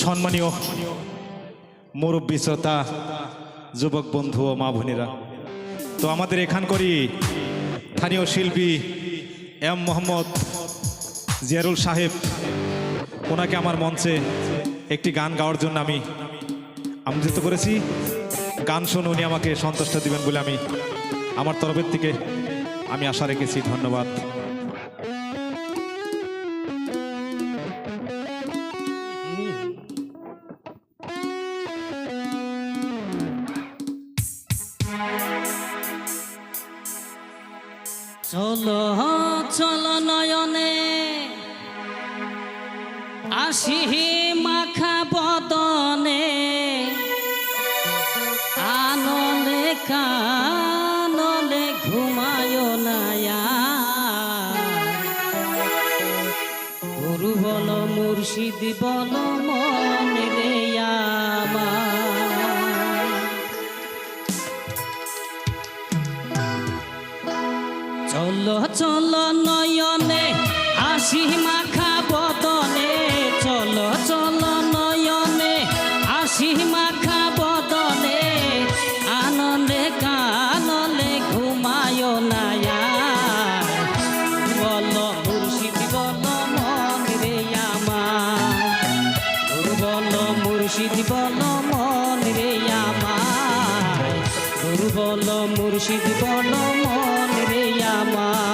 সম্মানীয় মুরব্বী শ্রোতা, যুবক বন্ধু ও মা বোনেরা, তো আমাদের এখানকারই স্থানীয় শিল্পী এম মোহাম্মদ জিয়ারুল সাহেব, ওনাকে আমার মঞ্চে একটি গান গাওয়ার জন্য আমি আমন্ত্রিত করেছি। গান শুনে উনি আমাকে সন্তুষ্ট দিবেন বলে আমি আমার তরফের থেকে আমি আশা রেখেছি। ধন্যবাদ। চলো চলো নয়নে। আসি মাখা বদনে। আনলে কানলে ঘুমায় নায়া। গুরু বল মুর্শিদ বল চলো নয়নে, হাসি মাখা বদনে। চলো চলো নয়নে, হাসি মাখা বদনে। আনন্দে কানলে ঘুমায় নায়া বল মুর্শিদ, বল মন রে আমার। বল মুর্শিদ, বল মন রে আমার। বল মুর্শিদ, বল মন আমার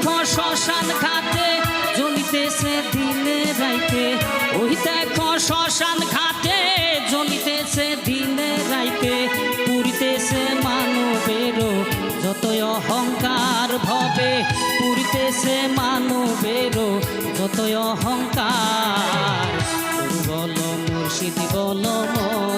দেখো শ্মশান ঘাটে জ্বলিতেছে দিনে রাইতে। ওই দেখো শ্মশান ঘাটে জ্বলিতেছে দিনে রাইতে। পুরিতেছে মানবেরও যতই অহংকার ভবে পুরিতেছে মানবেরও যতই অহংকার। বল মুর্শিদ বল মন